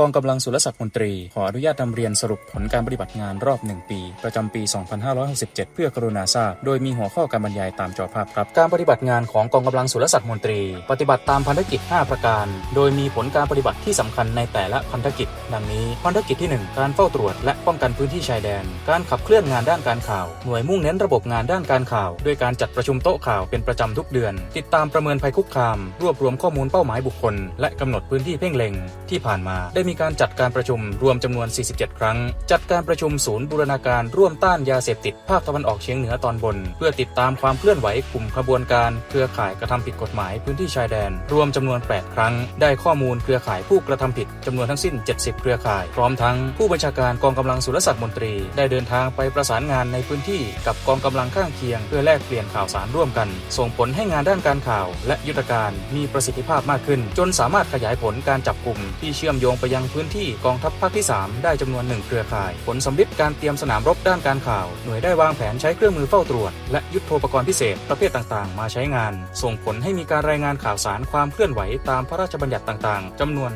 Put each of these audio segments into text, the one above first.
กองกำลังสุรศักดิ์มนตรี ขออนุญาตนำเรียนสรุปผลการปฏิบัติงานรอบ 1 ปี ประจำปี 2567 เพื่อกรุณาทราบ โดยมีหัวข้อการบรรยายตามจอภาพครับ การปฏิบัติงานของกองกำลังสุรศักดิ์มนตรี ปฏิบัติตามพันธกิจ 5 ประการ โดยมีผลการปฏิบัติที่สำคัญในแต่ละพันธกิจ ดังนี้ พันธกิจที่ 1 การเฝ้าตรวจ และป้องกันพื้นที่ชายแดน การขับเคลื่อนงานด้านการข่าว หน่วยมุ่งเน้นระบบงานด้านการข่าว ด้วยการจัดประชุมโต๊ะข่าวเป็นประจำทุกเดือน ติดตามประเมินภัยคุกคาม รวบรวมข้อมูลเป้าหมายบุคคล และกำหนดพื้นที่เพ่งเล็ง ที่ผ่านมาได้มีการจัดการประชุมรวมจำนวน 47 ครั้ง จัดการประชุมศูนย์บูรณาการร่วมต้านยาเสพติดภาคตะวันออกเฉียงเหนือตอนบน เพื่อติดตามความเคลื่อนไหวกลุ่มขบวนการ เครือข่ายกระทำผิดกฎหมายพื้นที่ชายแดน รวมจำนวน 8 ครั้ง ได้ข้อมูลเครือข่ายผู้กระทำผิดจำนวนทั้งสิ้น 70 เครือข่าย พร้อมทั้งผู้บัญชาการกองกำลังสุรศักดิ์มนตรี ได้เดินทางไปประสานงานในพื้นที่กับกองกำลังข้างเคียง เพื่อแลกเปลี่ยนข่าวสารร่วมกัน ส่งผลให้งานด้านการข่าว และยุทธการมีประสิทธิภาพมากขึ้น จนสามารถขยายผลการจับกลุ่มที่เชื่อมโยงไปยังพื้นที่กองทัพภาคที่ 3 ได้จำนวนหนึ่งเครือข่าย ผลสำลิดการเตรียมสนามรบด้านการข่าว หน่วยได้วางแผนใช้เครื่องมือเฝ้าตรวจ และยุทโธปกรณ์พิเศษประเภทต่างๆ มาใช้งาน ส่งผลให้มีการรายงานข่าวสารความเคลื่อนไหวตามพระราชบัญญัติต่างๆจำนวน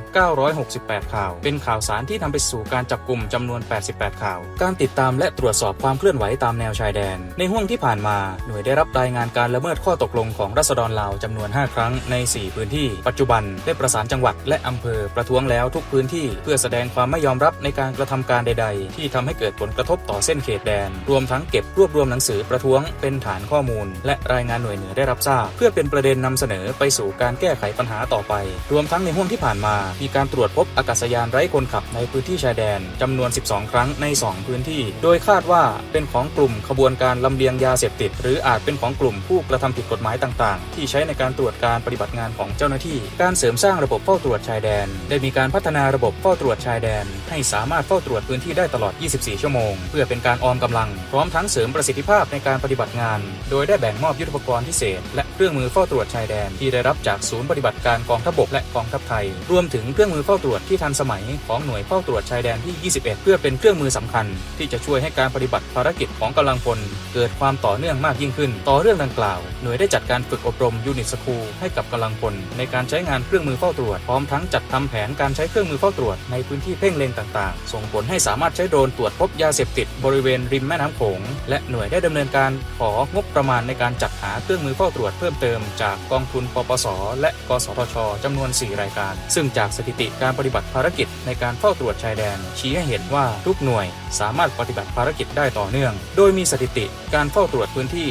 968 ข่าว เป็นข่าวสารที่นำไปสู่การจับกลุ่มจำนวน 88 ข่าว การติดตามและตรวจสอบความเคลื่อนไหวตามแนวชายแดน ในห่วงที่ผ่านมา หน่วยได้รับรายงานการละเมิดข้อตกลงของรัษฎรลาวจำนวน 5 ครั้งใน 4 พื้นที่ ปัจจุบันได้ประสานจังหวัดและอำเภอประท้วงแล้วทุกพื้นที่ เพื่อแสดงความไม่ยอมรับในการกระทำการใด ๆ ที่ทำให้เกิดผลกระทบต่อเส้นเขตแดน รวมทั้งเก็บรวบรวมหนังสือประท้วงเป็นฐานข้อมูล และรายงานหน่วยเหนือได้รับทราบ เพื่อเป็นประเด็นนำเสนอไปสู่การแก้ไขปัญหาต่อไป รวมทั้งในห่วงที่ผ่านมา มีการตรวจพบอากาศยานไร้คนขับในพื้นที่ชายแดนจำนวน 12 ครั้งใน 2 พื้นที่ โดยคาดว่าเป็นของกลุ่มขบวนการลำเลียงยาเสพติด หรืออาจเป็นของกลุ่มผู้กระทำผิดกฎหมายต่าง ๆ ที่ใช้ในการตรวจการปฏิบัติงานของเจ้าหน้าที่ การเสริมสร้างระบบเฝ้าตรวจชายแดน ได้มีการพัฒนาระบบเฝ้าตรวจชายแดน ให้สามารถเฝ้าตรวจพื้นที่ได้ตลอด 24 ชั่วโมง เพื่อเป็นการออมกำลัง พร้อมทั้งเสริมประสิทธิภาพในการปฏิบัติงาน โดยได้แบ่งมอบยุทธปกรณ์พิเศษ และเครื่องมือเฝ้าตรวจชายแดนที่ได้รับจากศูนย์ปฏิบัติการกองทัพบกและกองทัพไทย รวมถึงเครื่องมือเฝ้าตรวจที่ทันสมัยของหน่วยเฝ้าตรวจชายแดนที่ 21 เพื่อเป็นเครื่องมือสำคัญ ที่จะช่วยให้การปฏิบัติภารกิจของกำลังพลเกิดความต่อเนื่องมากยิ่งขึ้น ต่อเรื่องดังกล่าว หน่วยได้จัดการฝึกอบรมยูนิตสคูลให้กับกำลังพลในการใช้งานเครื่องมือเฝ้าตรวจพร้อมทั้งจัดทำแผนการใช้เครื่องมือฝ้าตรวจในพื้นที่เพ่งเล็งต่างๆ ส่งผลให้สามารถใช้โดรนตรวจพบยาเสพติดบริเวณริมแม่น้ำโขง และหน่วยได้ดำเนินการของบประมาณในการจัดหาเครื่องมือเฝ้าตรวจเพิ่มเติมจากกองทุนปปส และกสทชจำนวน 4 รายการ ซึ่งจากสถิติการปฏิบัติภารกิจในการเฝ้าตรวจชายแดน ชี้ให้เห็นว่าทุกหน่วยสามารถปฏิบัติภารกิจได้ต่อเนื่อง โดยมีสถิติการเฝ้าตรวจพื้นที่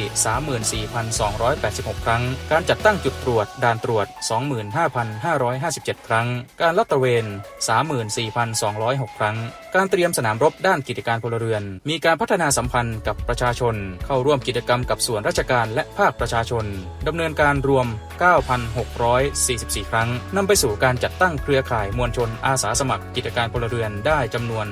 34,286 ครั้ง การจัดตั้งจุดตรวจด่านตรวจ 25,557 ครั้ง การลัดตระเวน34,206 ครั้ง การเตรียมสนามรบด้านกิจการพลเรือน มีการพัฒนาสัมพันธ์กับประชาชน เข้าร่วมกิจกรรมกับส่วนราชการและภาคประชาชนดำเนินการรวม 9,644 ครั้งนำไปสู่การจัดตั้งเครือข่ายมวลชนอาสาสมัครกิจการพลเรือนได้จำนวน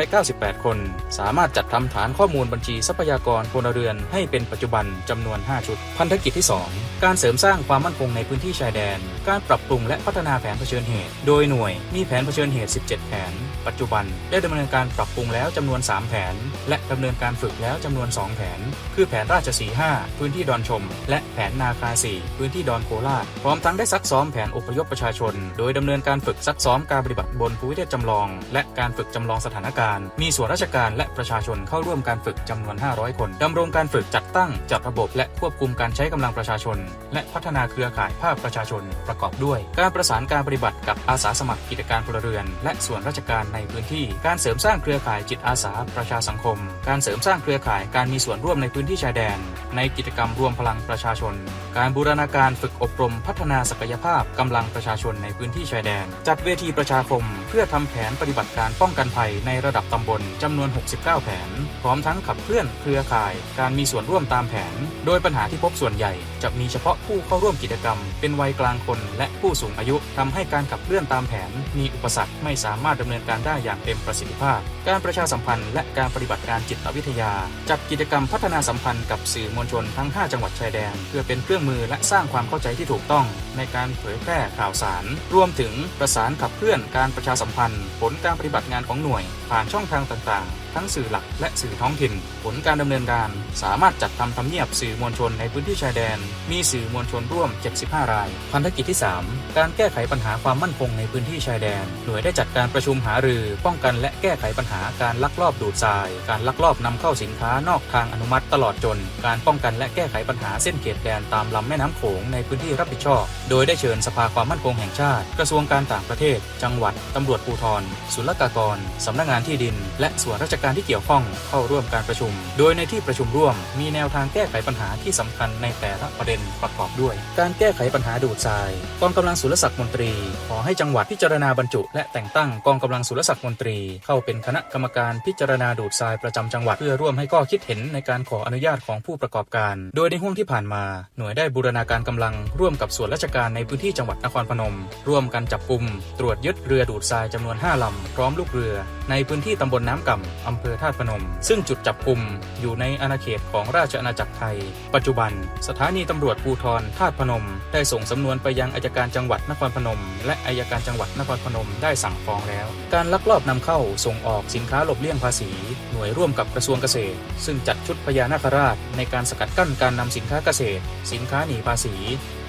698 คน สามารถจัดทำฐานข้อมูลบัญชีทรัพยากรพลเรือนให้เป็นปัจจุบันจำนวน 5 ชุด พันธกิจที่ 2 การเสริมสร้างความมั่นคงในพื้นที่ชายแดน การปรับปรุงและพัฒนาแผนเผชิญเหตุ โดยหน่วยมีแผนเผชิญเหตุ 17 แผน ปัจจุบันได้ดำเนินการปรับปรุงแล้วจำนวน 3 แผน และดำเนินการฝึกแล้วจำนวน 2 แผน คือแผนราชสี5พื้นที่ดอนชม และแผนนาคา4พื้นที่ดอนโคราชพร้อมทั้งได้ซักซ้อมแผนอพยพประชาชน โดยดำเนินการฝึกซักซ้อมการปฏิบัติบนภูมิประเทศจำลอง และการฝึกจำลองสถานการณ์ มีส่วนราชการและประชาชนเข้าร่วมการฝึกจำนวน 500 คนดำรงการฝึกจัดตั้งจัดระบบและควบคุมการใช้กำลังประชาชน และพัฒนาเครือข่ายภาคประชาชนประกอบด้วย การประสานการปฏิบัติกับอาสาสมัครกิจการพลเรือน และส่วนราชการในพื้นที่การเสริมสร้างเครือข่ายจิตอาสาประชาสังคม การเสริมสร้างเครือข่ายการมีส่วนร่วมในพื้นที่ชายแดน ในกิจกรรมรวมพลังประชาชน การบูรณาการฝึกอบรมพัฒนาศักยภาพกำลังประชาชนในพื้นที่ชายแดน จัดเวทีประชาคม เพื่อทำแผนปฏิบัติการป้องกันภัยในระดับตำบลจำนวน 69 แผน พร้อมทั้งขับเคลื่อนเครือข่าย การมีส่วนร่วมตามแผน โดยปัญหาที่พบส่วนใหญ่ จะมีเฉพาะผู้เข้าร่วมกิจกรรม เป็นวัยกลางคนและผู้สูงอายุทำให้การขับเคลื่อนตามแผน มีอุปสรรคไม่สามารถดำเนินการได้อย่างเต็มประสิทธิภาพ การประชาสัมพันธ์และการปฏิบัติการจิตวิทยา จัดกิจกรรมพัฒนาสัมพันธ์กับสื่อมวลชนทั้ง 5 จังหวัดชายแดน เพื่อเป็นเครื่องมือและสร้างความเข้าใจที่ถูกต้อง ในการเผยแพร่ข่าวสาร รวมถึงประสานขับเคลื่อนการประชาสัมพันธ์ ผลการปฏิบัติงานของหน่วย ผ่านช่องทางต่างๆ ทั้งสื่อหลักและสื่อท้องถิ่น ผลการดำเนินการ สามารถจัดทำทำเนียบสื่อมวลชนในพื้นที่ชายแดน มีสื่อมวลชนร่วม 75 ราย พันธกิจที่ 3 การแก้ไขปัญหาความมั่นคงในพื้นที่ชายแดน หน่วยได้จัดการประชุมหารือ ป้องกันและแก้ไขปัญหาการลักลอบดูดทราย การลักลอบนำเข้าสินค้านอกทางอนุมัติตลอดจน การป้องกันและแก้ไขปัญหาเส้นเขตแดนตามลำแม่น้ำโขงในพื้นที่รับผิดชอบ โดยได้เชิญสภาความมั่นคงแห่งชาติ กระทรวงการต่างประเทศ จังหวัดตำรวจภูธรศุลกากรสำนักงานที่ดิน และส่วนราชการการที่เกี่ยวข้องเข้าร่วมการประชุม โดยในที่ประชุมร่วม มีแนวทางแก้ไขปัญหาที่สำคัญในแต่ละประเด็นประกอบด้วย การแก้ไขปัญหาดูดทรายกองกำลังสุรศักดิ์มนตรี ขอให้จังหวัดพิจารณาบรรจุ และแต่งตั้งกองกำลังสุรศักดิ์มนตรี เข้าเป็นคณะกรรมการพิจารณาดูดทรายประจำจังหวัดเพื่อร่วมให้ข้อคิดเห็นในการขออนุญาตของผู้ประกอบการ โดยในห่วงที่ผ่านมา หน่วยได้บูรณาการกำลังร่วมกับส่วนราชการในพื้นที่จังหวัดนครพนม ร่วมกันจับกลุ่มตรวจยึดเรือดูดทรายจำนวน5ลำพร้อมลูกเรือ ในพื้นที่ตำบลน้ำก่ำอำเภอธาตุพนม ซึ่งจุดจับกลุ่มอยู่ในอาณาเขตของราชอาณาจักรไทย ปัจจุบัน สถานีตำรวจภูธรธาตุพนม ได้ส่งสำนวนไปยังอัยการจังหวัดนครพนม และอัยการจังหวัดนครพนมได้สั่งฟ้องแล้ว การลักลอบนำเข้าส่งออกสินค้าหลบเลี่ยงภาษี หน่วยร่วมกับกระทรวงเกษตร ซึ่งจัดชุดพญานาคราช ในการสกัดกั้นการนำสินค้าเกษตร สินค้าหนีภาษี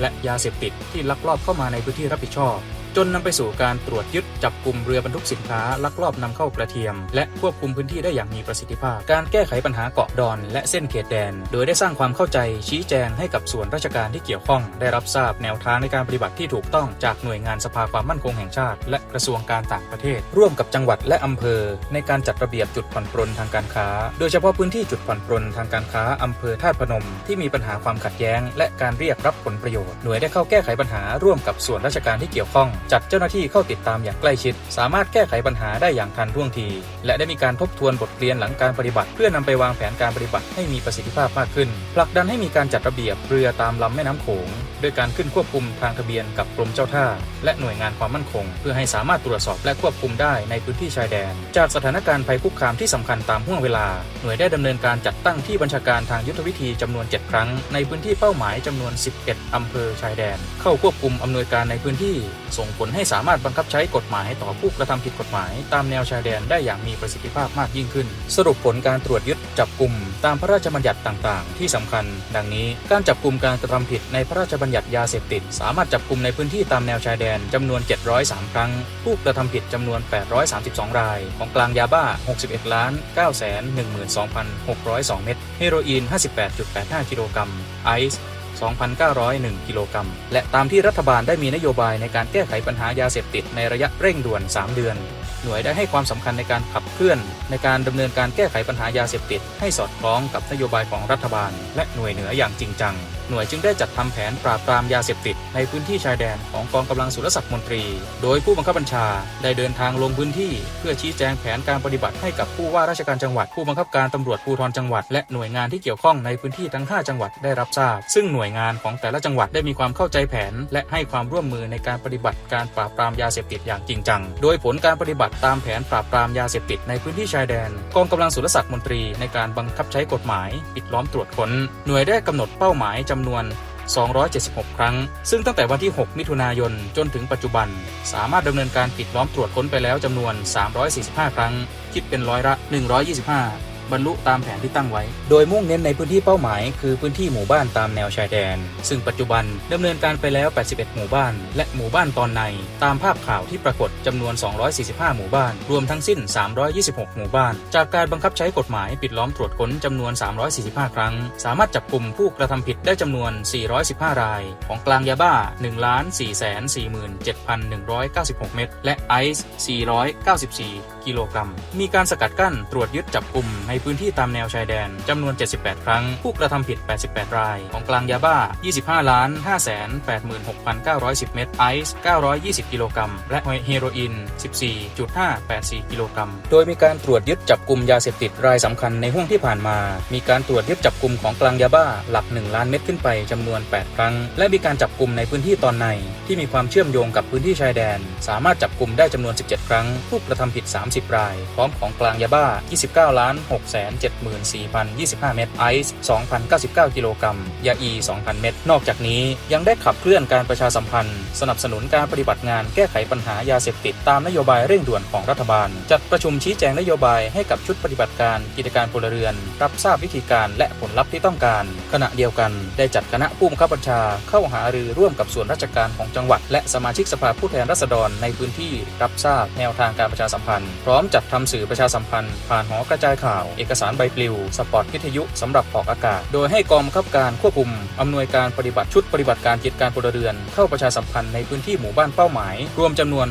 และยาเสพติดที่ลักลอบเข้ามาในพื้นที่รับผิดชอบ จนนำไปสู่การตรวจยึดจับกลุ่มเรือบรรทุกสินค้าลักลอบนำเข้ากระเทียม และควบคุมพื้นที่ได้อย่างมีประสิทธิภาพ การแก้ไขปัญหาเกาะดอนและเส้นเขตแดน โดยได้สร้างความเข้าใจชี้แจงให้กับส่วนราชการที่เกี่ยวข้อง ได้รับทราบแนวทางในการปฏิบัติที่ถูกต้องจากหน่วยงานสภาความมั่นคงแห่งชาติ และกระทรวงการต่างประเทศ ร่วมกับจังหวัดและอำเภอ ในการจัดระเบียบจุดผ่อนปรนทางการค้า โดยเฉพาะพื้นที่จุดผ่อนปรนทางการค้าอำเภอธาพนม ที่มีปัญหาความขัดแย้ง และการเรียกรับผลประโยชน์หน่วยได้เข้าแก้ไขปัญหาร่วมกับส่วนราชการที่เกี่ยวข้องจัดเจ้าหน้าที่เข้าติดตามอย่างใกล้ชิด สามารถแก้ไขปัญหาได้อย่างทันท่วงที และได้มีการทบทวนบทเรียนหลังการปฏิบัติ เพื่อนำไปวางแผนการปฏิบัติให้มีประสิทธิภาพมากขึ้นผลักดันให้มีการจัดระเบียบเรือตามลำแม่น้ำโขงด้วยการขึ้นควบคุมทางทะเบียนกับกรมเจ้าท่า และหน่วยงานความมั่นคง เพื่อให้สามารถตรวจสอบและควบคุมได้ในพื้นที่ชายแดน จากสถานการณ์ภัยคุกคามที่สำคัญตามห่วงเวลา หน่วยได้ดำเนินการจัดตั้งที่บัญชาการทางยุทธวิธีจำนวน 7 ครั้ง ในพื้นที่เป้าหมายจำนวน 11อำเภอชายแดน เข้าควบคุมอำนวยการในพื้นที่ส่งผลให้สามารถบังคับใช้กฎหมายต่อผู้กระทำผิดกฎหมาย ตามแนวชายแดนได้อย่างมีประสิทธิภาพมากยิ่งขึ้น สรุปผลการตรวจยึดจับกลุ่มตามพระราชบัญญัติต่างๆ ที่สำคัญ ดังนี้การจับกลุ่มการกระทำผิดในพระราชบัญญัติยาเสพติด สามารถจับกลุ่มในพื้นที่ตามแนวชายแดนจำนวน 703 ครั้ง ผู้กระทำผิดจำนวน 832 ราย ของกลางยาบ้า 61ล้าน9 1 2 6 0 2 เม็ดเฮโรอีน 58.85 กิโลกรัมไอซ์ 2,901 กิโลกรัม และตามที่รัฐบาลได้มีนโยบายในการแก้ไขปัญหายาเสพติดในระยะเร่งด่วน 3 เดือน หน่วยได้ให้ความสำคัญในการขับเคลื่อน ในการดำเนินการแก้ไขปัญหายาเสพติด ให้สอดคล้องกับนโยบายของรัฐบาล และหน่วยเหนืออย่างจริงจัง หน่วยจึงได้จัดทำแผนปราบปรามยาเสพติดในพื้นที่ชายแดนของกองกำลังสุรศักดิ์มนตรี โดยผู้บังคับบัญชาได้เดินทางลงพื้นที่ เพื่อชี้แจงแผนการปฏิบัติให้กับผู้ว่าราชการจังหวัดผู้บังคับการตำรวจภูธรจังหวัด และหน่วยงานที่เกี่ยวข้องในพื้นที่ทั้ง 5 จังหวัดได้รับทราบ ซึ่งหน่วยงานของแต่ละจังหวัดได้มีความเข้าใจแผน และให้ความร่วมมือในการปฏิบัติการปราบปรามยาเสพติดอย่างจริงจัง โดยผลการปฏิบัติตามแผนปราบปรามยาเสพติดในพื้นที่ชายแดน กองกำลังสุรศักดิ์มนตรีในการบังคับใช้กฎหมาย ปิดล้อมตรวจค้น หน่วยได้กำหนดเป้าหมายจำนวน 276 ครั้ง ซึ่งตั้งแต่วันที่ 6 มิถุนายน จนถึงปัจจุบัน สามารถดำเนินการปิดล้อมตรวจค้นไปแล้วจำนวน 345 ครั้ง คิดเป็นร้อยละ 125 บรรลุตามแผนที่ตั้งไว้ โดยมุ่งเน้นในพื้นที่เป้าหมาย คือพื้นที่หมู่บ้านตามแนวชายแดน ซึ่งปัจจุบันดำเนินการไปแล้ว 81 หมู่บ้าน และหมู่บ้านตอนใน ตามภาพข่าวที่ปรากฏจำนวน 245 หมู่บ้าน รวมทั้งสิ้น 326 หมู่บ้าน จากการบังคับใช้กฎหมายปิดล้อมตรวจค้นจำนวน 345 ครั้ง สามารถจับกลุ่มผู้กระทำผิดได้จำนวน 415 ราย ของกลางยาบ้า1 4 4 7,196 เม็ดและไอซ์494 กิโลกรัม มีการสกัดกั้นตรวจยึดจับกลุ่มในพื้นที่ตามแนวชายแดนจำนวน 78 ครั้ง ผู้กระทำผิด 88 ราย ของกลางยาบ้า 25 ล้าน 5 8 6 9 1 0 เม็ดไอซ์ 920 กิโลกรัม และเฮโรอีน 14.584 กิโลกรัม โดยมีการตรวจยึดจับกลุ่มยาเสพติดรายสำคัญในห่วงที่ผ่านมา มีการตรวจยึดจับกลุ่มของกลางยาบ้าหลัก 1 ล้านเม็ดขึ้นไปจำนวน 8 ครั้ง และมีการจับกลุ่มในพื้นที่ตอนใน ที่มีความเชื่อมโยงกับพื้นที่ชายแดน สามารถจับกลุ่มได้จำนวน 17 ครั้ง ผู้กระทำผิด 30 ราย พร้อมของกลางยาบ้า 29 ล้าน6 674,025 เม็ดไอซ์ 2,099 กิโลกรัม ยาอี 2,000 เม็ดนอกจากนี้ยังได้ขับเคลื่อนการประชาสัมพันธ์ สนับสนุนการปฏิบัติงานแก้ไขปัญหายาเสพติดตามนโยบายเร่งด่วนของรัฐบาล จัดประชุมชี้แจงนโยบายให้กับชุดปฏิบัติการกิจการพลเรือน รับทราบวิธีการและผลลัพธ์ที่ต้องการ ขณะเดียวกัน ได้จัดคณะผู้บังคับบัญชาเข้าหารือร่วมกับส่วนราชการของจังหวัด และสมาชิกสภาผู้แทนราษฎรในพื้นที่รับทราบแนวทางการประชาสัมพันธ์ พร้อมจัดทำสื่อประชาสัมพันธ์ผ่านหอกระจายข่าวเอกสารใบปลิว สปอตวิทยุสำหรับออกอากาศ โดยให้กองบังคับการควบคุมอำนวยการปฏิบัติชุดปฏิบัติการกิจการพลเรือน เข้าประชาสัมพันธ์ในพื้นที่หมู่บ้านเป้าหมาย รวมจำนวน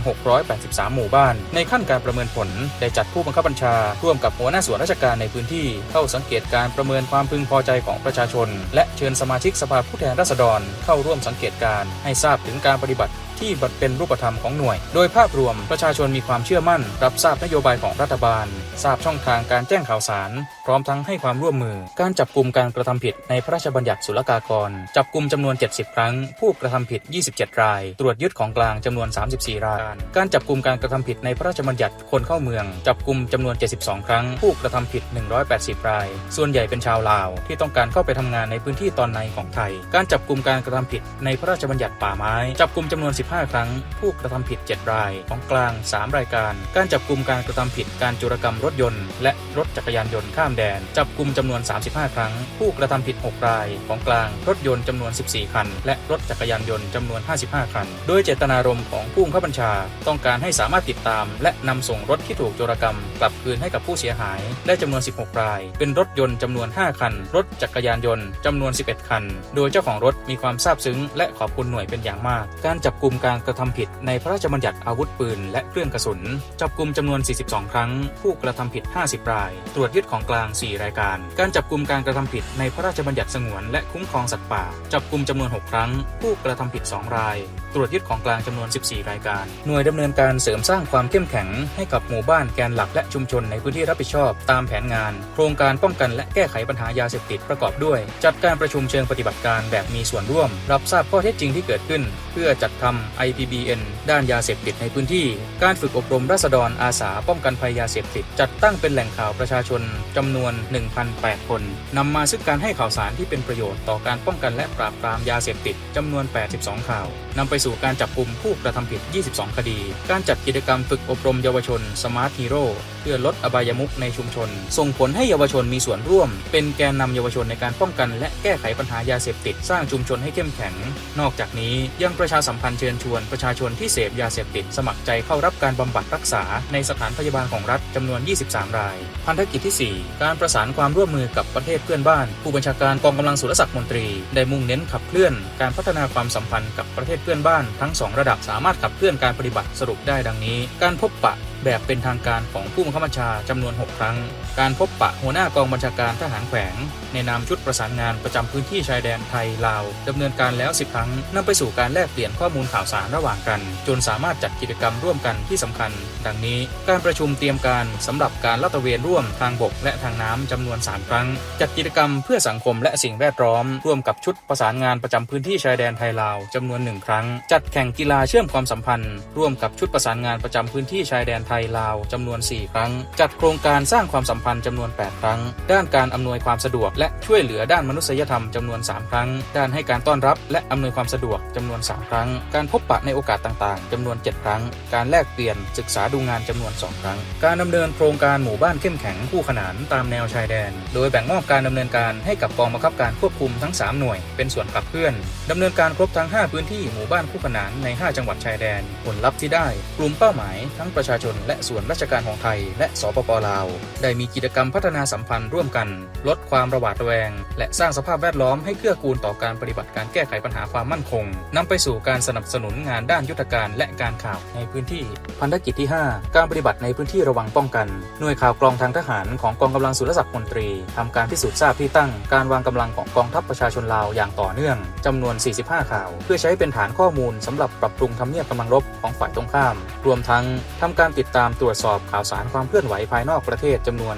683 หมู่บ้าน ในขั้นการประเมินผลได้จัดผู้บังคับบัญชา ร่วมกับหัวหน้าส่วนราชการในพื้นที่ เข้าสังเกตการประเมินความพึงพอใจของประชาชน และเชิญสมาชิกสภาผู้แทนราษฎร เข้าร่วมสังเกตการให้ทราบถึงการปฏิบัติ ที่เป็นรูปธรรมของหน่วย โดยภาพรวมประชาชนมีความเชื่อมั่น รับทราบนโยบายของรัฐบาล ทราบช่องทางการแจ้งข่าวสาร พร้อมทั้งให้ความร่วมมือ การจับกลุ่มการกระทำผิดในพระราชบัญญัติศุลกากร จับกลุ่มจำนวน 70 ครั้ง ผู้กระทำผิด 27 ราย ตรวจยึดของกลางจำนวน 34 ราย การจับกลุ่มการกระทำผิดในพระราชบัญญัติคนเข้าเมือง จับกลุ่มจำนวน 72 ครั้ง ผู้กระทำผิด 180 ราย ส่วนใหญ่เป็นชาวลาว ที่ต้องการเข้าไปทำงานในพื้นที่ตอนในของไทย การจับกลุ่มการกระทำผิดในพระราชบัญญัติป่าไม้ จับกลุ่มจำนวน 15 ครั้ง ผู้กระทำผิด 7 ราย ของกลาง 3 รายการ การจับกลุ่มการกระทำผิดการจุรกรรมรถยนต์ และรถจักรยานยนต์ข้ามแดน จับกลุ่มจำนวน 35 ครั้ง ผู้กระทำผิด 6 ราย ของกลางรถยนต์จำนวน 14 คัน และรถจักรยานยนต์จำนวน 55 คัน โดยเจตนารมณ์ของผู้บังคับบัญชา ต้องการให้สามารถติดตาม และนำส่งรถที่ถูกโจรกรรม กลับคืนให้กับผู้เสียหาย ได้จำนวน 16 ราย เป็นรถยนต์จำนวน 5 คัน รถจักรยานยนต์จำนวน 11 คัน โดยเจ้าของรถมีความซาบซึ้ง และขอบคุณหน่วยเป็นอย่างมาก การจับกลุ่มการกระทำผิด ในพระราชบัญญัติอาวุธปืน และเครื่องกระสุน จับกลุ่มจำนวน 42 ครั้ง ผู้กระทำผิด 50 ราย ตรวจยึดของกลาง4 รายการ การจับกลุ่มการกระทำผิดในพระราชบัญญัติสงวนและคุ้มครองสัตว์ป่า จับกลุ่มจำนวน 6 ครั้ง ผู้กระทำผิด 2 ราย ตรวจยึดของกลางจำนวน 14 รายการ หน่วยดำเนินการเสริมสร้างความเข้มแข็งให้กับหมู่บ้านแกนหลักและชุมชนในพื้นที่รับผิดชอบ ตามแผนงาน โครงการป้องกันและแก้ไขปัญหายาเสพติดประกอบด้วย จัดการประชุมเชิงปฏิบัติการแบบมีส่วนร่วม รับทราบข้อเท็จจริงที่เกิดขึ้น เพื่อจัดทำ IPBN ด้านยาเสพติดในพื้นที่ การฝึกอบรมราษฎรอาสาป้องกันภัยยาเสพติด จัดตั้งเป็นแหล่งข่าวประชาชนจำนวน 1,008 คนนำมาซึ่งการให้ข่าวสารที่เป็นประโยชน์ต่อการป้องกันและปราบปรามยาเสพติดจำนวน 82 ข่าวนำไปสู่การจับกลุ่มผู้กระทำผิด 22 คดี การจัดกิจกรรมฝึกอบรมเยาวชน Smart Hero เพื่อลดอบายมุขในชุมชน ส่งผลให้เยาวชนมีส่วนร่วม เป็นแกนนำเยาวชนในการป้องกัน และแก้ไขปัญหายาเสพติดสร้างชุมชนให้เข้มแข็ง นอกจากนี้ยังประประชาสัมพันธ์เชิญชวนประชาชนที่เสพยาเสพติด สมัครใจเข้ารับการบำบัดรักษาในสถานพยาบาลของรัฐจำนวน 23 ราย พันธกิจที่ 4 การประสานความร่วมมือกับประเทศเพื่อนบ้าน ผู้บัญชาการกองกำลังสุรศักดิ์มนตรี ได้มุ่งเน้นขับเคลื่อน การพัฒนาความสัมพันธ์กับประเทศเพื่อนบ้าน ทั้งสองระดับสามารถขับเคลื่อนการปฏิบัติสรุปได้ดังนี้ การพบปะ แบบเป็นทางการของผู้บังคับบัญชาจำนวน 6 ครั้ง การพบปะหัวหน้ากองบัญชาการทหารแขวง ในนามชุดประสานงานประจำพื้นที่ชายแดนไทยลาวดำเนินการแล้ว 10 ครั้งนำไปสู่การแลกเปลี่ยนข้อมูลข่าวสารระหว่างกัน จนสามารถจัดกิจกรรมร่วมกันที่สำคัญ ดังนี้ การประชุมเตรียมการสำหรับการลาดตระเวนร่วมทางบกและทางน้ำจำนวน 3 ครั้ง จัดกิจกรรมเพื่อสังคมและสิ่งแวดล้อม ร่วมกับชุดประสานงานประจำพื้นที่ชายแดนไทยลาวจำนวนหนึ่งครั้ง จัดแข่งกีฬาเชื่อมความสัมพันธ์ ร่วมกับชุดประสานงานประจำพื้นที่ชายแดนไทยลาวจำนวน 4 ครั้ง จัดโครงการสร้างความสัมพันธ์จำนวน 8 ครั้ง ด้านการอำนวยความสะดวก และช่วยเหลือด้านมนุษยธรรมจำนวน 3 ครั้ง ด้านให้การต้อนรับ และอำนวยความสะดวกจำนวน 3 ครั้ง การพบปะในโอกาสต่างๆจำนวน 7 ครั้ง การแลกเปลี่ยนศึกษาดูงานจำนวน 2 ครั้ง การดำเนินโครงการหมู่บ้านเข้มแข็งคู่ขนานตามแนวชายแดน โดยแบ่งมอบการดำเนินการให้กับกองบังคับการควบคุมทั้ง 3 หน่วย เป็นส่วนขับเคลื่อนดำเนินการครบทั้ง 5 พื้นที่หมู่บ้านคู่ขนานใน 5 จังหวัดชายแดน ผลลัพธ์ที่ได้ กลุ่มเป้าหมายทั้งประชาชนและส่วนราชการของไทย และสปปลาว ได้มีกิจกรรมพัฒนาสัมพันธ์ร่วมกัน ลดความระหวาดระแวง และสร้างสภาพแวดล้อมให้เกื้อกูลต่อการปฏิบัติการแก้ไขปัญหาความมั่นคงนำไปสู่การสนับสนุนงานด้านยุทธการและการข่าวในพื้นที่ พันธกิจที่ 5 การปฏิบัติในพื้นที่ระวังป้องกัน หน่วยข่าวกรองทางทหารของกองกำลังสุรศักดิ์มนตรีทำการพิสูจน์ทราบที่ตั้ง การวางกำลังของกองทัพประชาชนลาวอย่างต่อเนื่องจำนวน 45 ข่าว เพื่อใช้เป็นฐานข้อมูลสำหรับปรับปรุงทำเนียบกำลังรบของฝ่ายตรงข้าม รวมทั้งทำการติดตามตรวจสอบข่าวสารความเคลื่อนไหวภายนอกประเทศจำนวน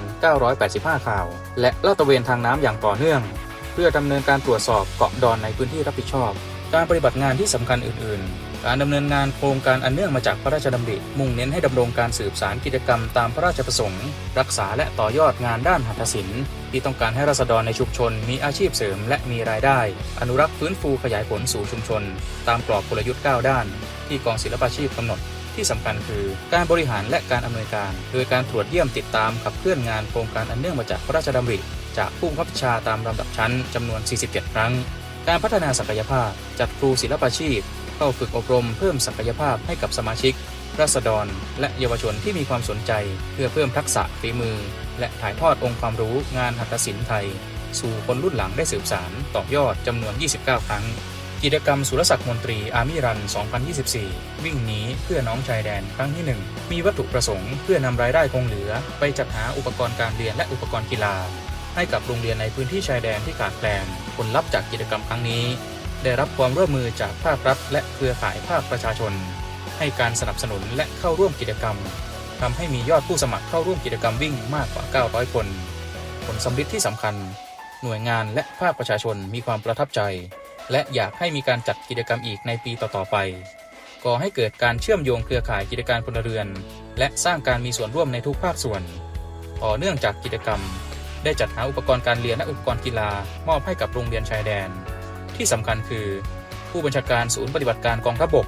985 ข่าว และลาดตระเวนทางน้ำอย่างต่อเนื่อง เพื่อดำเนินการตรวจสอบเกาะดอนในพื้นที่รับผิดชอบ การปฏิบัติงานที่สำคัญอื่น ๆ การดำเนินงานโครงการอันเนื่องมาจากพระราชดำริ มุ่งเน้นให้ดำรงการสืบสารกิจกรรมตามพระราชประสงค์ รักษาและต่อยอดงานด้านหัตถศิลป์ที่ต้องการให้ราษฎรในชุมชน มีอาชีพเสริม และมีรายได้ อนุรักษ์ฟื้นฟูขยายผลสู่ชุมชน ตามกรอบกลยุทธ์ 9 ด้าน ที่กองศิลปาชีพกำหนด ที่สำคัญคือการบริหารและการอำนวยการ โดยการตรวจเยี่ยมติดตามขับเคลื่อนงานโครงการอันเนื่องมาจากพระราชดำริ จากผู้บังคับบัญชาตามลำดับชั้นจำนวน 47 ครั้ง การพัฒนาศักยภาพ จัดครูศิลปาชีพ เข้าฝึกอบรมเพิ่มศักยภาพให้กับสมาชิก ราษฎร และเยาวชนที่มีความสนใจ เพื่อเพิ่มทักษะฝีมือ และถ่ายทอดองค์ความรู้งานหัตถศิลป์ไทย สู่คนรุ่นหลังได้สืบสารต่อยอดจำนวน 29 ครั้ง กิจกรรมสุรศักดิ์มนตรีอาร์มีรัน 2024 วิ่งหนีเพื่อน้องชายแดนครั้งที่ 1 มีวัตถุประสงค์เพื่อนำรายได้คงเหลือ ไปจัดหาอุปกรณ์การเรียนและอุปกรณ์กีฬา ให้กับโรงเรียนในพื้นที่ชายแดนที่ขาดแคลนผลลัพธ์จากกิจกรรมครั้งนี้ ได้รับความร่วมมือจากภาครัฐ และเครือข่ายภาคประชาชน ให้การสนับสนุนและเข้าร่วมกิจกรรมทำให้มียอดผู้สมัครเข้าร่วมกิจกรรมวิ่งมากกว่า 900 คน ผลสำลิดที่สำคัญ หน่วยงานและภาคประชาชนมีความประทับใจ และอยากให้มีการจัดกิจกรรมอีกในปีต่อๆไป ก่อให้เกิดการเชื่อมโยงเครือข่ายกิจการพลเรือน และสร้างการมีส่วนร่วมในทุกภาคส่วนต่อเนื่องจากกิจกรรม ได้จัดหาอุปกรณ์การเรียนและอุปกรณ์กีฬามอบให้กับโรงเรียนชายแดน ที่สำคัญคือ ผู้บัญชาการศูนย์ปฏิบัติการกองทัพบก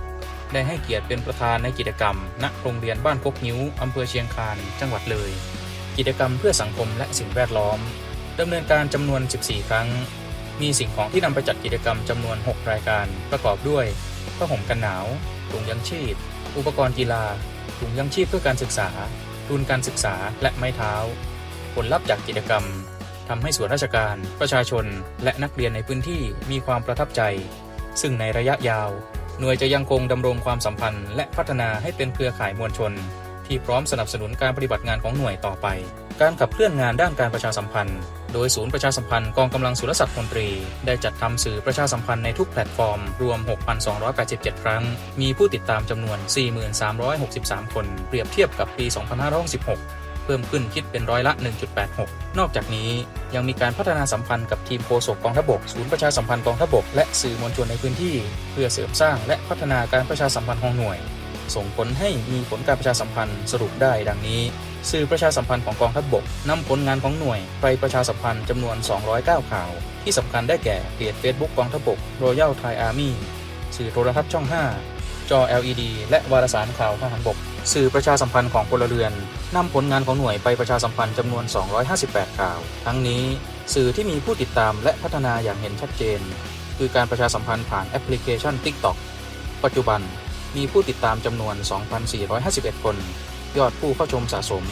ได้ให้เกียรติเป็นประธานในกิจกรรม ณโรงเรียนบ้านกกนิ้วอำเภอเชียงคานจังหวัดเลย กิจกรรมเพื่อสังคมและสิ่งแวดล้อมดำเนินการจำนวน 14 ครั้ง มีสิ่งของที่นำไปจัดกิจกรรมจำนวน 6 รายการ ประกอบด้วยผ้าห่มกันหนาว ถุงยังชีพ อุปกรณ์กีฬา ถุงยังชีพเพื่อการศึกษา ทุนการศึกษา และไม้เท้า ผลลัพธ์จากกิจกรรมทำให้ส่วนราชการ ประชาชน และนักเรียนในพื้นที่มีความประทับใจ ซึ่งในระยะยาว หน่วยจะยังคงดำรงความสัมพันธ์ และพัฒนาให้เป็นเครือข่ายมวลชน ที่พร้อมสนับสนุนการปฏิบัติงานของหน่วยต่อไป การขับเคลื่อนงานด้านการประชาสัมพันธ์ โดยศูนย์ประชาสัมพันธ์กองกำลังสุรศักดิ์มนตรี ได้จัดทำสื่อประชาสัมพันธ์ในทุกแพลตฟอร์ม รวม 6,287 ครั้ง มีผู้ติดตามจำนวน 4,363 คน เปรียบเทียบกับปี 2566เพิ่มขึ้นคิดเป็นร้อยละ 1.86 นอกจากนี้ยังมีการพัฒนาสัมพันธ์กับทีมโฆษกกองทัพบก ศูนย์ประชาสัมพันธ์กองทัพบก และสื่อมวลชนในพื้นที่ เพื่อเสริมสร้างและพัฒนาการประชาสัมพันธ์ของหน่วย ส่งผลให้มีผลการประชาสัมพันธ์สรุปได้ดังนี้ สื่อประชาสัมพันธ์ของกองทัพบกนำผลงานของหน่วยไปประชาสัมพันธ์จำนวน 209 ข่าว ที่สำคัญได้แก่เพจ Facebook กองทัพบก Royal Thai Army สื่อโทรทัศน์ช่อง 5 จอ LED และวารสารข่าวทหารบก สื่อประชาสัมพันธ์ของพลเรือนนำผลงานของหน่วยไปประชาสัมพันธ์จำนวน 258 ข่าว ทั้งนี้ สื่อที่มีผู้ติดตามและพัฒนาอย่างเห็นชัดเจน คือการประชาสัมพันธ์ผ่านแอปพลิเคชัน TikTok ปัจจุบัน มีผู้ติดตามจำนวน 2,451 คน ยอดผู้เข้าชมสะสม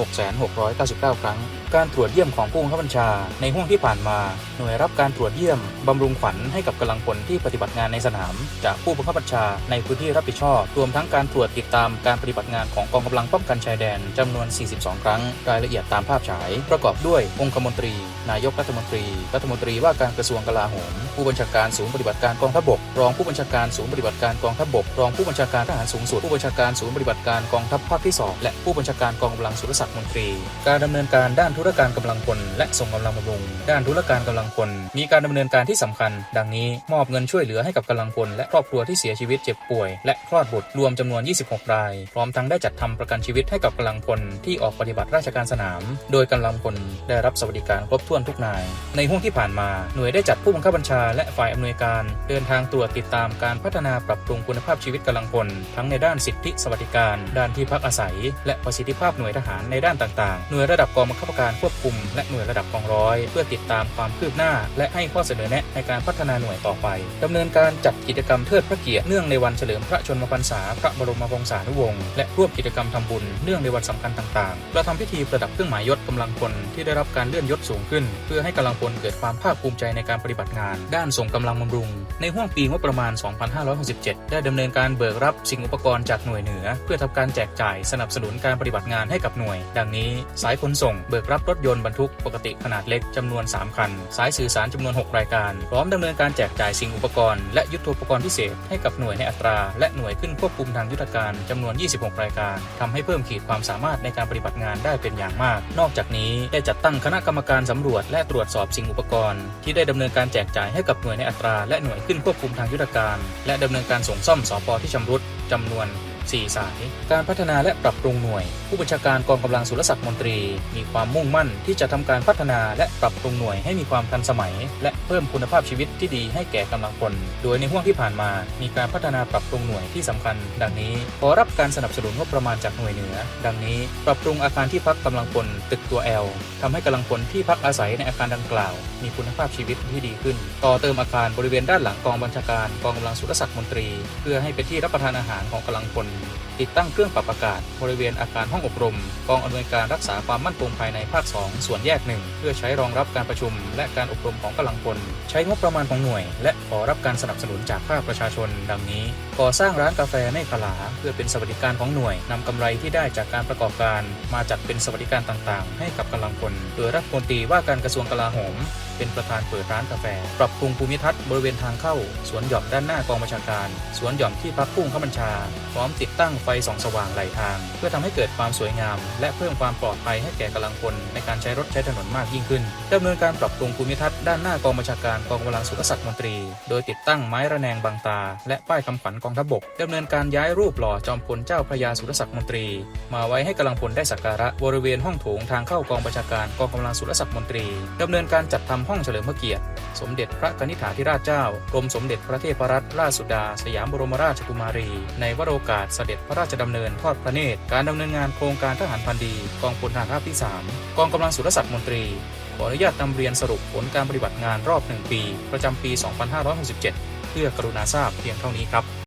6,699 ครั้ง การตรวจเยี่ยมของผู้บังคับบัญชา ในห่วงที่ผ่านมา หน่วยรับการตรวจเยี่ยม บำรุงขวัญให้กับกำลังพลที่ปฏิบัติงานในสนาม จากผู้บังคับบัญชาในพื้นที่รับผิดชอบ รวมทั้งการตรวจติดตามการปฏิบัติงานของกองกำลังป้องกันชายแดนจำนวน 42 ครั้ง รายละเอียดตามภาพฉาย ประกอบด้วยองคมนตรี นายกรัฐมนตรี รัฐมนตรีว่าการกระทรวงกลาโหม ผู้บัญชาการศูนย์ปฏิบัติการกองทัพบก รองผู้บัญชาการศูนย์ปฏิบัติการกองทัพบก รองผู้บัญชาการทหารสูงสุด ผู้บัญชาการศูนย์ปฏิบัติการกองทัพภาคที่สองและผู้บัญชาการกองกำลังสุรศักดิ์มนตรี การดำเนินการด้านธุรการกำลังพลและส่งกำลังบำรุง ด้านธุรการกำลังพล มีการดำเนินการที่สำคัญ ดังนี้มอบเงินช่วยเหลือให้กับกำลังพลและครอบครัวที่เสียชีวิตเจ็บป่วย และคลอดบุตรรวมจำนวน 26 ราย พร้อมทั้งได้จัดทำประกันชีวิตให้กับกำลังพลที่ออกปฏิบัติราชการสนาม โดยกำลังพลได้รับสวัสดิการครบถ้วนทุกนาย ในห่วงที่ผ่านมาหน่วยได้จัดผู้บังคับบัญชาและฝ่ายอำนวยการ เดินทางตรวจติดตามการพัฒนาปรับปรุงคุณภาพชีวิตกำลังพล ทั้งในด้านสิทธิสวัสดิการ ด้านที่พักอาศัย และประสิทธิภาพหน่วยทหารในด้านต่างๆ หน่วยระดับกองบังคับการควบคุม และหน่วยระดับกองร้อย เพื่อติดตามความคืบหน้า และให้ข้อเสนอแนะในการพัฒนาหน่วยต่อไปดำเนินการจัดกิจกรรมเทิดพระเกียรติเนื่องในวันเฉลิมพระชนมพรรษาพระบรมวงศานุวงศ์และร่วมกิจกรรมทำบุญเนื่องในวันสำคัญต่างๆกระทำพิธีประดับเครื่องหมายยศกำลังพลที่ได้รับการเลื่อนยศสูงขึ้น เพื่อให้กำลังพลเกิดความภาคภูมิใจในการปฏิบัติงานด้านส่งกำลังบำรุง ในห่วงปีงบประมาณ 2567 ได้ดำเนินการเบิกรับสิ่งอุปกรณ์จากหน่วยเหนือ เพื่อทำการแจกจ่ายสนับสนุนการปฏิบัติงานให้กับหน่วย ดังนี้ สายขนส่งเบิกรับรถยนต์บรรทุกปกติขนาดเล็กจำนวน 3 คัน สายสื่อสารจำนวน 6 รายการ พร้อมดำเนินการแจกจ่ายสิ่งอุปกรณ์และยุทโธปกรณ์พิเศษให้กับหน่วยในอัตรา และหน่วยขึ้นควบคุมทางยุทธการจำนวน 26 รายการทำให้เพิ่มขีดความสามารถในการปฏิบัติงานได้เป็นอย่างมาก นอกจากนี้ได้จัดตั้งคณะกรรมการสำรวจและตรวจสอบสิ่งอุปกรณ์ ที่ได้ดำเนินการแจกจ่ายให้กับหน่วยในอัตราและหน่วยขึ้นควบคุมทางยุทธการ และดำเนินการส่งซ่อมสอปที่ชำรุดจำนวน 4 สาย การพัฒนาและปรับปรุงหน่วย ผู้บัญชาการกองกำลังสุรศักดิ์มนตรี มีความมุ่งมั่นที่จะทำการพัฒนาและปรับปรุงหน่วยให้มีความทันสมัย และเพิ่มคุณภาพชีวิตที่ดีให้แก่กำลังพลโดยในห่วงที่ผ่านมา มีการพัฒนาปรับปรุงหน่วยที่สำคัญ ดังนี้ ขอรับการสนับสนุนงบประมาณจากหน่วยเหนือ ดังนี้ ปรับปรุงอาคารที่พักกำลังพลตึกตัว L ทำให้กำลังพลที่พักอาศัยในอาคารดังกล่าว มีคุณภาพชีวิตที่ดีขึ้น ต่อเติมอาคารบริเวณด้านหลังกองบัญชาการกองกำลังสุรศักดิ์มนตรี เพื่อให้เป็นที่รับประทานอาหารของกำลังพลติดตั้งเครื่องปรับอากาศบริเวณอาคารห้องอบรม กองอำนวยการรักษาความมั่นคงภายในภาค 2 ส่วนแยกหนึ่งเพื่อใช้รองรับการประชุม และการอบรมของกำลังพล ใช้งบประมาณของหน่วย และขอรับการสนับสนุนจากภาคประชาชน ดังนี้ ก่อสร้างร้านกาแฟไม่ขลา เพื่อเป็นสวัสดิการของหน่วยนำกำไรที่ได้จากการประกอบการ มาจัดเป็นสวัสดิการต่างๆ ให้กับกำลังพล โดยรัฐมนตรีว่าการกระทรวงกลาโหม เป็นประธานเปิดร้านกาแฟ ปรับปรุงภูมิทัศน์บริเวณทางเข้า สวนหย่อมด้านหน้ากองบัญชาการ สวนหย่อมที่พักผู้ข้าบัญชา พร้อมติดตั้งไฟส่องสว่างไหลทาง เพื่อทำให้เกิดความสวยงาม และเพิ่มความปลอดภัยให้แก่กำลังพลในการใช้รถใช้ถนนมากยิ่งขึ้นดำเนินการปรับปรุงภูมิทัศน์ด้านหน้ากองบัญชาการกองกำลังสุรศักดิ์มนตรี โดยติดตั้งไม้ระแนงบางตา และป้ายคำขวัญกองทัพบกดำเนินการย้ายรูปหล่อจอมพลเจ้าพระยาสุรศักดิ์มนตรี มาไว้ให้กำลังพลได้สักการะบริเวณห้องโถงทางเข้ากองบัญชาการกองกำลังสุรศักดิ์มนตรีดำเนินการจัดทำห้องเฉลิมพระเกียรติ สมเด็จพระกนิษฐาธิราชเจ้ากรมสมเด็จพระเทพรัตนราชสุดา สยามบรมราชกุมารี ในวโรกาสเสด็จพระราชดำเนินทอดพระเนตร การดำเนินงานโครงการทหารพันดีกองพลทหารราบที่ 3 กองกำลังสุรศักดิ์มนตรี ขออนุญาตนำเรียนสรุปผลการปฏิบัติงานรอบ 1 ปี ประจำปี 2567 เพื่อกรุณาทราบเพียงเท่านี้ครับ